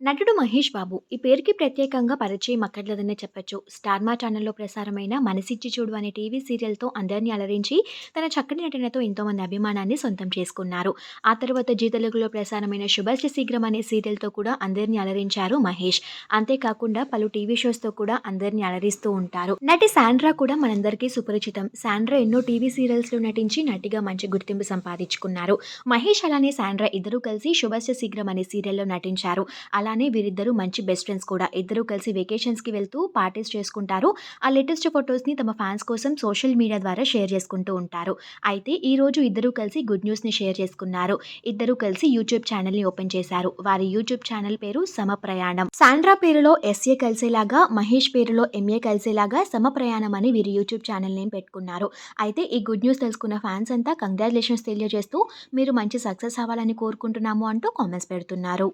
నటుడు మహేష్ బాబు ఈ పేరుకి ప్రత్యేకంగా పరిచయం అక్కర్లేదనే చెప్పొచ్చు. స్టార్ మా ఛానల్‌లో ప్రసారమైన 'మనసిచ్చి చూడు' అనే టీవీ సీరియల్‌తో అందరినీ అలరించి తన చక్కని నటనతో ఎంతోమంది అభిమానాన్ని సొంతం చేసుకున్నారు. ఆ తర్వాత జీ తెలుగులో ప్రసారమైన శుభశ్రీ శీఘ్రం' అనే సీరియల్‌తో కూడా అందరినీ అలరించారు మహేష్. అంతేకాకుండా పలు టీవీ షోస్‌తో కూడా అందరినీ అలరిస్తూ ఉంటారు. నటి శాండ్రా కూడా మనందరికీ సుపరిచితం. శాండ్రా ఎన్నో టీవీ సీరియల్స్‌లో నటించి నటిగా మంచి గుర్తింపు సంపాదించుకున్నారు. మహేష్ అలానే శాండ్రా ఇద్దరూ కలిసి శుభశ్రీ శీఘ్రం' అనే సీరియల్‌లో నటించారు. అలా అలానే వీరిద్దరూ మంచి బెస్ట్ ఫ్రెండ్స్ కూడా. ఇద్దరూ కలిసి వెకేషన్స్‌కి వెళ్తూ పార్టీస్ చేసుకుంటారు. ఆ లేటెస్ట్ ఫొటోస్ని తమ ఫ్యాన్స్ కోసం సోషల్ మీడియా ద్వారా షేర్ చేసుకుంటూ ఉంటారు. అయితే ఈరోజు ఇద్దరూ కలిసి గుడ్ న్యూస్‌ని షేర్ చేసుకున్నారు. ఇద్దరూ కలిసి యూట్యూబ్ ఛానల్‌ని ఓపెన్ చేశారు. వారి యూట్యూబ్ ఛానల్ పేరు సమప్రయాణం. సాండ్రా పేరులో ఎస్ఏ కలిసేలాగా, మహేష్ పేరులో ఎంఏ కలిసేలాగా సమప్రయాణం అని వీరి యూట్యూబ్ ఛానల్ నేమ్ పెట్టుకున్నారు. అయితే ఈ గుడ్ న్యూస్ తెలుసుకున్న ఫ్యాన్స్ అంతా కంగ్రాచులేషన్స్ తెలియజేస్తూ మీరు మంచి సక్సెస్ అవ్వాలని కోరుకుంటున్నాము అంటూ కామెంట్స్ పెడుతున్నారు.